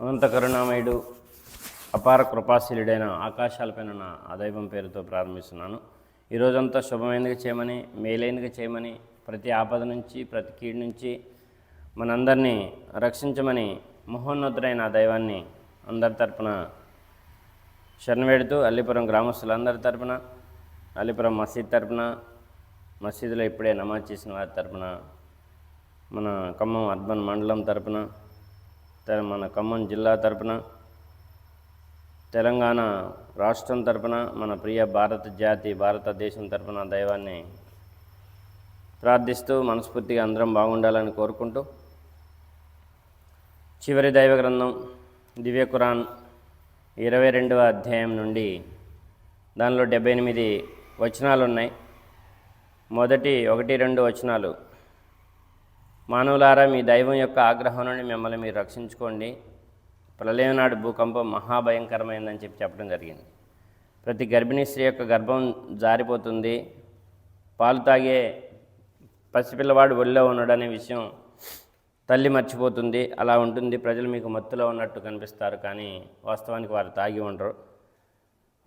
అనంత కరుణామయుడు అపార కృపాశీలుడైన ఆకాశాలపైన నా దైవం పేరుతో ప్రారంభిస్తున్నాను. ఈ రోజంతా శుభమైనదిగా చేయమని మేలైనదిగా చేయమని ప్రతి ఆపద నుంచి ప్రతి కీడు నుంచి మనందరినీ రక్షించమని మహోన్నతుడైన ఆ దైవాన్ని అందరి తరపున శరణవేడుతూ అల్లిపురం గ్రామస్తులందరి తరపున అల్లిపురం మసీద్ తరపున మసీదులో ఇప్పుడే నమాజ్ చేసిన వారి తరపున మన ఖమ్మం అర్బన్ మండలం తరపున మన ఖమ్మం జిల్లా తరపున తెలంగాణ రాష్ట్రం తరపున మన ప్రియ భారత జాతి భారతదేశం తరపున దైవాన్ని ప్రార్థిస్తూ మనస్ఫూర్తిగా అందరం బాగుండాలని కోరుకుంటూ చివరి దైవ గ్రంథం దివ్య ఖురాన్ ఇరవై రెండవ అధ్యాయం నుండి దానిలో డెబ్బై ఎనిమిది వచనాలు ఉన్నాయి మొదటి ఒకటి రెండు వచనాలు. మానవులారా మీ దైవం యొక్క ఆగ్రహం నుండి మిమ్మల్ని మీరు రక్షించుకోండి. ప్రళయం నాడు భూకంపం మహాభయంకరమైందని చెప్పి చెప్పడం జరిగింది. ప్రతి గర్భిణీ స్త్రీ యొక్క గర్భం జారిపోతుంది. పాలు తాగే పసిపిల్లవాడు ఒళ్ళో ఉన్నాడనే విషయం తల్లి మర్చిపోతుంది. అలా ఉంటుంది. ప్రజలు మీకు మత్తులో ఉన్నట్టు కనిపిస్తారు. కానీ వాస్తవానికి వారు తాగి ఉండరు.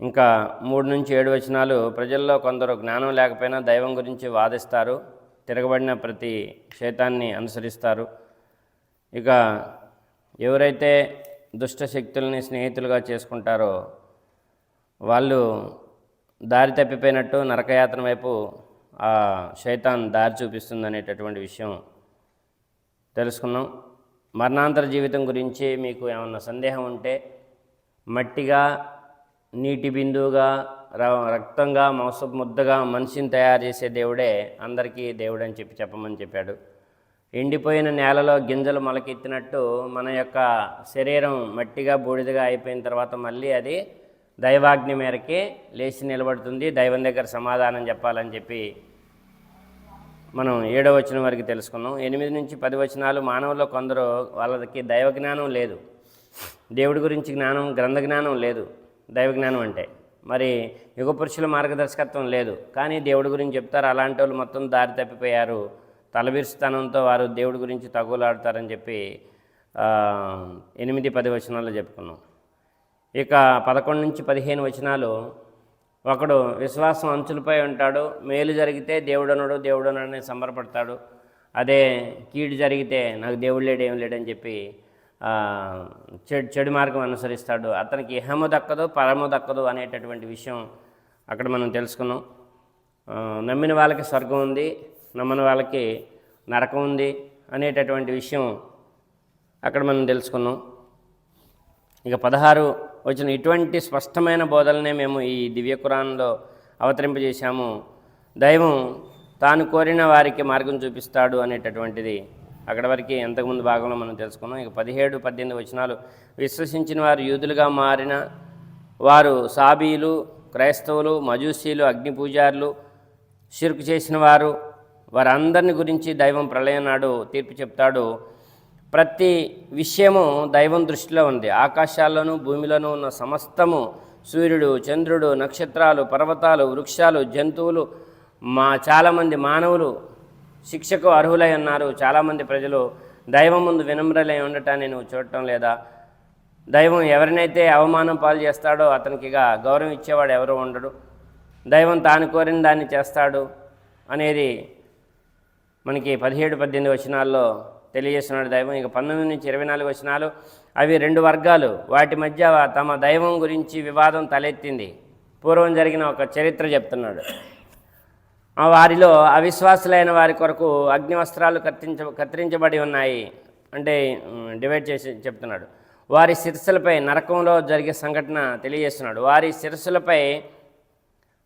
ఇంకా మూడు నుంచి ఏడు వచనాలు. ప్రజల్లో కొందరు జ్ఞానం లేకపోయినా దైవం గురించి వాదిస్తారు. తిరగబడిన ప్రతి క్షేతాన్ని అనుసరిస్తారు. ఇక ఎవరైతే దుష్ట శక్తుల్ని స్నేహితులుగా చేసుకుంటారో వాళ్ళు దారి తప్పిపోయినట్టు నరకయాత్ర వైపు ఆ శైతాన్ దారి చూపిస్తుంది అనేటటువంటి విషయం తెలుసుకున్నాం మరణాంతర జీవితం గురించి మీకు ఏమన్నా సందేహం ఉంటే మట్టిగా నీటి బిందువుగా రక్తంగా మాంస ముద్దగా మనిషిని తయారు చేసే దేవుడే అందరికీ దేవుడు అని చెప్పి చెప్పమని చెప్పాడు. ఎండిపోయిన నేలలో గింజలు మొలకెత్తినట్టు మన యొక్క శరీరం మట్టిగా బూడిదగా అయిపోయిన తర్వాత మళ్ళీ అది దైవాగ్ని మేరకి లేచి నిలబడుతుంది. దైవం దగ్గర సమాధానం చెప్పాలని చెప్పి మనం ఏడో వచనం వరకు తెలుసుకున్నాం. ఎనిమిది నుంచి పది వచనాలు మానవుల్లో కొందరు వాళ్ళకి దైవ జ్ఞానం లేదు. దేవుడి గురించి జ్ఞానం గ్రంథ జ్ఞానం లేదు. దైవ జ్ఞానం అంటే మరి యుగ పురుషుల మార్గదర్శకత్వం లేదు. కానీ దేవుడి గురించి చెప్తారు. అలాంటి వాళ్ళు మొత్తం దారి తప్పిపోయారు. తలబిరుస్తనంతో వారు దేవుడి గురించి తగులాడతారని చెప్పి ఎనిమిది పది వచనాల్లో చెప్పుకున్నాం. ఇక పదకొండు నుంచి పదిహేను వచనాలు. ఒకడు విశ్వాసం అంచులపై ఉంటాడు. మేలు జరిగితే దేవుడనుడు దేవుడనుడని సంబరపడతాడు. అదే కీడు జరిగితే నాకు దేవుడు లేడు ఏం లేడని చెప్పి చెడు చెడు మార్గం అనుసరిస్తాడు. అతనికి ఇహము దక్కదు పరము దక్కదు అనేటటువంటి విషయం అక్కడ మనం తెలుసుకున్నాం. నమ్మిన వాళ్ళకి స్వర్గం ఉంది నమ్మని వాళ్ళకి నరకం ఉంది అనేటటువంటి విషయం అక్కడ మనం తెలుసుకున్నాం. ఇక పదహారు వచ్చిన ఇటువంటి స్పష్టమైన బోధలనే మేము ఈ దివ్య కురాన్లో అవతరింపజేశాము. దైవం తాను కోరిన వారికి మార్గం చూపిస్తాడు అనేటటువంటిది అక్కడ వరకు ఎంతకుముందు భాగంలో మనం తెలుసుకున్నాం. ఇక పదిహేడు పద్దెనిమిది వచనాలు విశ్వసించిన వారు యూదులుగా మారిన వారు సాబీలు క్రైస్తవులు మజూసీలు అగ్ని పూజారులు షిర్కు చేసిన వారు వారందరిని గురించి దైవం ప్రళయం నాడు తీర్పు చెప్తాడు. ప్రతి విషయము దైవం దృష్టిలో ఉంది. ఆకాశాల్లోనూ భూమిలోనూ ఉన్న సమస్తము సూర్యుడు చంద్రుడు నక్షత్రాలు పర్వతాలు వృక్షాలు జంతువులు మా చాలామంది మానవులు శిక్షకు అర్హులై ఉన్నారు. చాలామంది ప్రజలు దైవం ముందు వినమ్రలై ఉండటాన్ని నువ్వు చూడటం లేదా? దైవం ఎవరినైతే అవమానం పాలు చేస్తాడో అతనికి ఇక గౌరవం ఇచ్చేవాడు ఎవరు ఉండడు. దైవం తాను కోరిన దాన్ని చేస్తాడు అనేది మనకి పదిహేడు పద్దెనిమిది వచనాల్లో తెలియజేస్తున్నాడు దైవం. ఇక పంతొమ్మిది నుంచి ఇరవై నాలుగు వచనాలు అవి రెండు వర్గాలు. వాటి మధ్య తమ దైవం గురించి వివాదం తలెత్తింది. పూర్వం జరిగిన ఒక చరిత్ర చెప్తున్నాడు. వారిలో అవిశ్వాసులైన వారి కొరకు అగ్నివస్త్రాలు కత్తించ కత్తిరించబడి ఉన్నాయి అంటే డివైడ్ చేసి చెప్తున్నాడు. వారి శిరస్సులపై నరకంలో జరిగే సంఘటన తెలియజేస్తున్నాడు. వారి శిరస్సులపై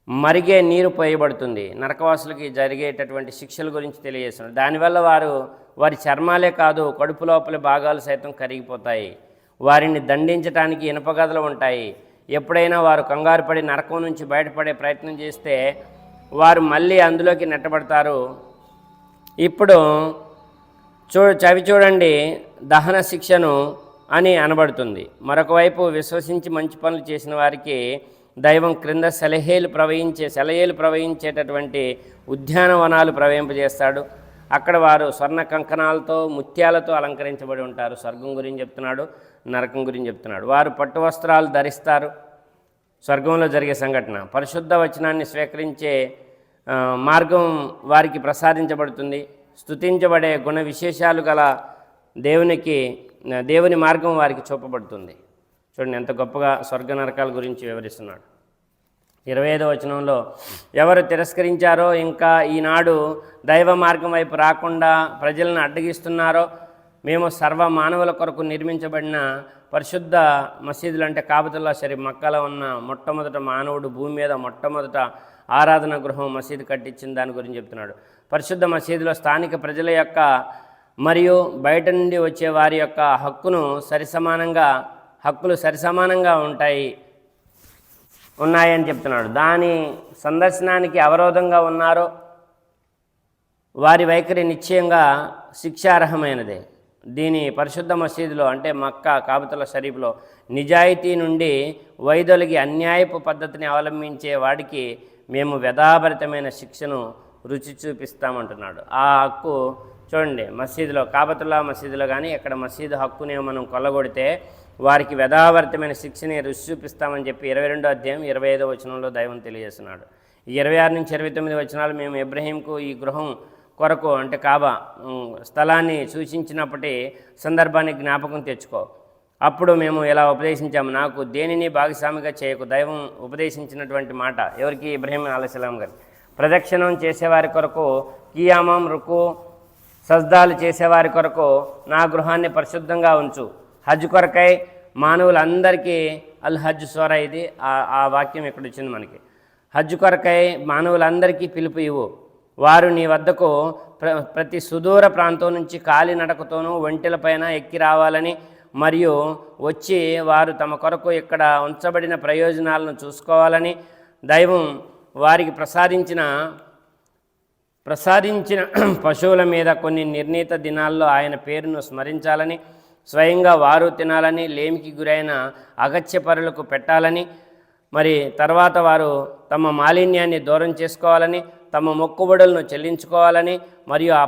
మరిగే నీరు పోయబడుతుంది. నరకవాసులకి జరిగేటటువంటి శిక్షల గురించి తెలియజేస్తున్నాడు. దానివల్ల వారు వారి చర్మాలే కాదు కడుపు లోపల భాగాలు సైతం కరిగిపోతాయి. వారిని దండించడానికి ఇనుపగదలు ఉంటాయి. ఎప్పుడైనా వారు కంగారు పడి నరకం నుంచి బయటపడే ప్రయత్నం చేస్తే వారు మళ్ళీ అందులోకి నెట్టబడతారు. ఇప్పుడు చూ చవి చూడండి దహన శిక్షను అని అనబడుతుంది. మరొక వైపు విశ్వసించి మంచి పనులు చేసిన వారికి దైవం క్రింద సెలహేలు ప్రవహించే సెలహేలు ప్రవహించేటటువంటి ఉద్యానవనాలు ప్రవహింపజేస్తాడు. అక్కడ వారు స్వర్ణ కంకణాలతో ముత్యాలతో అలంకరించబడి ఉంటారు. స్వర్గం గురించి చెప్తున్నాడు నరకం గురించి చెప్తున్నాడు. వారు పట్టు వస్త్రాలు ధరిస్తారు. స్వర్గంలో జరిగే సంఘటన. పరిశుద్ధ వచనాన్ని స్వీకరించే మార్గం వారికి ప్రసాదించబడుతుంది. స్తుతించబడే గుణ విశేషాలు గల దేవునికి దేవుని మార్గం వారికి చూపబడుతుంది. చూడండి ఎంత గొప్పగా స్వర్గ నరకాల గురించి వివరిస్తున్నాడు. ఇరవై ఐదో వచనంలో ఎవరు తిరస్కరించారో ఇంకా ఈనాడు దైవ మార్గం వైపు రాకుండా ప్రజలను అడ్డగిస్తున్నారో మేము సర్వ మానవుల కొరకు నిర్మించబడిన పరిశుద్ధ మసీదులు అంటే కాబతుల్లా షరీఫ్ మక్కలో ఉన్న మొట్టమొదట మానవుడు భూమి మీద మొట్టమొదట ఆరాధన గృహం మసీదు కట్టించిన దాని గురించి చెప్తున్నాడు. పరిశుద్ధ మసీదులో స్థానిక ప్రజల యొక్క మరియు బయట నుండి వచ్చే వారి యొక్క హక్కును సరిసమానంగా హక్కులు సరిసమానంగా ఉంటాయి ఉన్నాయని చెప్తున్నాడు. దాని సందర్శనానికి అవరోధంగా ఉన్నారో వారి వైఖరి నిశ్చయంగా శిక్షార్హమైనదే. దీని పరిశుద్ధ మసీదులో అంటే మక్కా కాబతుల షరీఫ్లో నిజాయితీ నుండి వైదొలిగి అన్యాయపు పద్ధతిని అవలంబించే వాడికి మేము వ్యధాభరితమైన శిక్షను రుచి చూపిస్తామంటున్నాడు. ఆ హక్కు చూడండి మసీదులో కాబతుల్లా మసీదులో కానీ ఇక్కడ మసీదు హక్కునే మనం కొల్లగొడితే వారికి వ్యధాభరితమైన శిక్షని రుచి చూపిస్తామని చెప్పి ఇరవై రెండో అధ్యాయం ఇరవై ఐదో వచనంలో దైవం తెలియజేస్తున్నాడు. ఇరవై ఆరు నుంచి ఇరవై తొమ్మిది వచనాలు మేము ఇబ్రహీంకు ఈ గృహం కొరకు అంటే కాబా స్థలాన్ని సూచించినప్పటి సందర్భాన్ని జ్ఞాపకం తెచ్చుకో. అప్పుడు మేము ఇలా ఉపదేశించాము? నాకు దేనిని భాగస్వామిగా చేయకు? దైవం ఉపదేశించినటువంటి మాట ఎవరికి? ఇబ్రహీం అలసలాం గారు ప్రదక్షిణం చేసేవారి కొరకు కియామం రుకు సజ్దాలు చేసేవారి కొరకు నా గృహాన్ని పరిశుద్ధంగా ఉంచు. హజ్ కొరకై మానవులందరికీ అల్ హజ్ సోర ఇది. ఆ- ఆ వాక్యం ఇక్కడ వచ్చింది మనకి. హజ్ కొరకై మానవులందరికీ పిలుపు ఇవ్వు. వారు నీ వద్దకు ప్ర ప్రతి సుదూర ప్రాంతం నుంచి కాలినడకతోనూ ఒంటెలపైన ఎక్కి రావాలని మరియు వచ్చి వారు తమ కొరకు ఇక్కడ ఉంచబడిన ప్రయోజనాలను చూసుకోవాలని దైవం వారికి ప్రసాదించిన ప్రసాదించిన పశువుల మీద కొన్ని నిర్ణీత దినాల్లో ఆయన పేరును స్మరించాలని స్వయంగా వారు తినాలని లేమికి గురైన అగత్యపరులకు పెట్టాలని మరి తర్వాత వారు తమ మాలిన్యాన్ని దూరం చేసుకోవాలని తమ మొక్కుబడులను చెల్లించుకోవాలని మరియు ఆ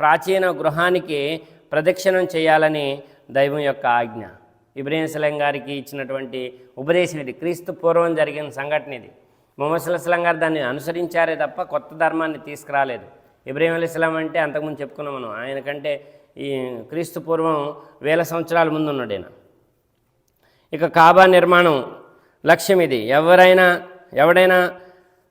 ప్రాచీన గృహానికి ప్రదక్షిణం చేయాలని దైవం యొక్క ఆజ్ఞ. ఇబ్రహీం సలం గారికి ఇచ్చినటువంటి ఉపదేశం ఇది. క్రీస్తు పూర్వం జరిగిన సంఘటన ఇది. మొహమ్మద్ సుల్లాం గారు దాన్ని అనుసరించారే తప్ప కొత్త ధర్మాన్ని తీసుకురాలేదు. ఇబ్రాహీం అలీస్లాం అంటే అంతకుముందు చెప్పుకున్నాం మనం. ఆయనకంటే ఈ క్రీస్తు పూర్వం వేల సంవత్సరాల ముందు ఉన్నాడు ఆయన ఇక కాబా నిర్మాణం లక్ష్యం ఇది. ఎవరైనా ఎవడైనా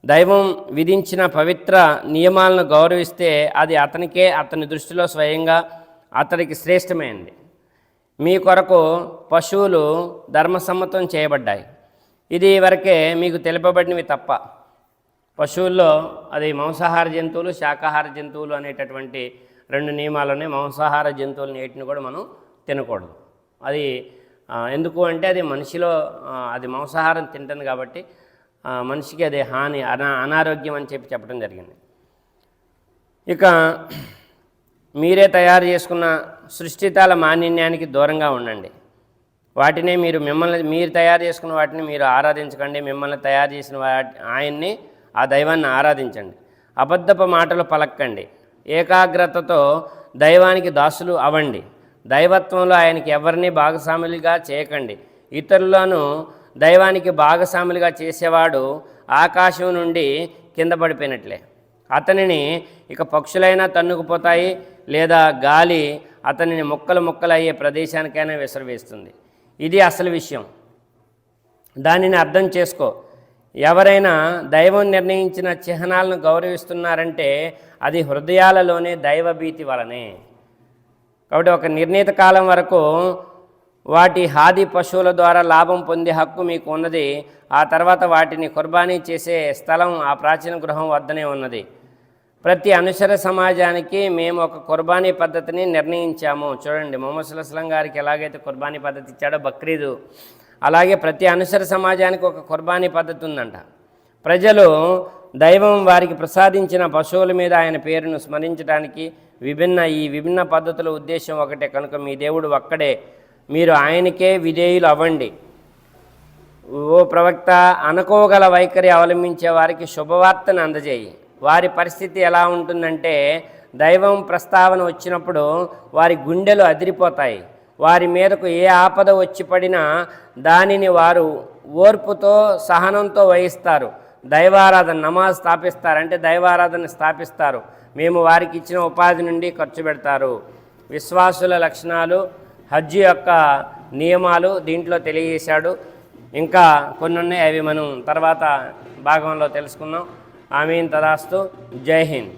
దైవం విధించిన పవిత్ర నియమాలను గౌరవిస్తే అది అతనికే అతని దృష్టిలో స్వయంగా అతనికి శ్రేష్టమైనది మీ కొరకు పశువులు ధర్మసమ్మతం చేయబడ్డాయి. ఇది వరకే మీకు తెలుపబడినవి తప్ప. పశువుల్లో అది మాంసాహార జంతువులు శాకాహార జంతువులు అనేటటువంటి రెండు నియమాలు ఉన్నాయి మాంసాహార జంతువులు నేటిని కూడా మనం తినకూడదు. అది ఎందుకు అంటే అది మనిషిలో అది మాంసాహారం తింటుంది కాబట్టి మనిషికి అది హాని అనా అనారోగ్యం అని చెప్పి చెప్పడం జరిగింది. ఇక మీరే తయారు చేసుకున్న సృష్టితాల మాలిన్యానికి దూరంగా ఉండండి. వాటినే మీరు మిమ్మల్ని మీరు తయారు చేసుకున్న వాటిని మీరు ఆరాధించకండి. మిమ్మల్ని తయారు చేసిన వాటి ఆయన్ని ఆ దైవాన్ని ఆరాధించండి. అబద్ధపు మాటలు పలక్కండి. ఏకాగ్రతతో దైవానికి దాసులు అవ్వండి. దైవత్వంలో ఆయనకి ఎవరిని భాగస్వాములుగా చేయకండి. ఇతరులను దైవానికి భాగస్వాములుగా చేసేవాడు ఆకాశం నుండి కింద పడిపోయినట్లే. అతనిని ఇక పక్షులైనా తన్నుకుపోతాయి లేదా గాలి అతనిని ముక్కలు అయ్యే ప్రదేశానికైనా విసిరివేస్తుంది. ఇది అసలు విషయం. దానిని అర్థం చేసుకో. ఎవరైనా దైవం నిర్ణయించిన చిహ్నాలను గౌరవిస్తున్నారంటే అది హృదయాలలోనే దైవభీతి వలనే. కాబట్టి ఒక నిర్ణీత కాలం వరకు వాటి హాది పశువుల ద్వారా లాభం పొందే హక్కు మీకు ఉన్నది. ఆ తర్వాత వాటిని కుర్బానీ చేసే స్థలం ఆ ప్రాచీన గృహం వద్దనే ఉన్నది. ప్రతి అనుసర సమాజానికి మేము ఒక కుర్బానీ పద్ధతిని నిర్ణయించాము. చూడండి మొహమ్మద్ సుల్లాం గారికి ఎలాగైతే కుర్బానీ పద్ధతి ఇచ్చాడో బక్రీదు అలాగే ప్రతి అనుసర సమాజానికి ఒక కుర్బానీ పద్ధతి ఉందంట. ప్రజలు దైవం వారికి ప్రసాదించిన పశువుల మీద ఆయన పేరును స్మరించడానికి విభిన్న ఈ విభిన్న పద్ధతుల ఉద్దేశం ఒకటే. కనుక మీ దేవుడు ఒక్కడే మీరు ఆయనకే విధేయులు అవ్వండి ఓ ప్రవక్త అనుకోగల వైఖరి అవలంబించే వారికి శుభవార్తను అందజేయి. వారి పరిస్థితి ఎలా ఉంటుందంటే దైవం ప్రస్తావన వచ్చినప్పుడు వారి గుండెలు అదిరిపోతాయి. వారి మీదకు ఏ ఆపద వచ్చి పడినా దానిని వారు ఓర్పుతో సహనంతో వహిస్తారు. దైవారాధన నమాజ్ స్థాపిస్తారు. అంటే దైవారాధన స్థాపిస్తారు. మేము వారికి ఇచ్చిన ఉపాధి నుండి ఖర్చు పెడతారు. విశ్వాసుల లక్షణాలు హజ్ యొక్క నియమాలు దీంట్లో తెలియజేశాడు. ఇంకా కొన్ని ఉన్నాయి అవి మనం తర్వాత భాగంలో తెలుసుకుందాం. ఆమీన్ తదాస్తు. జై హింద్.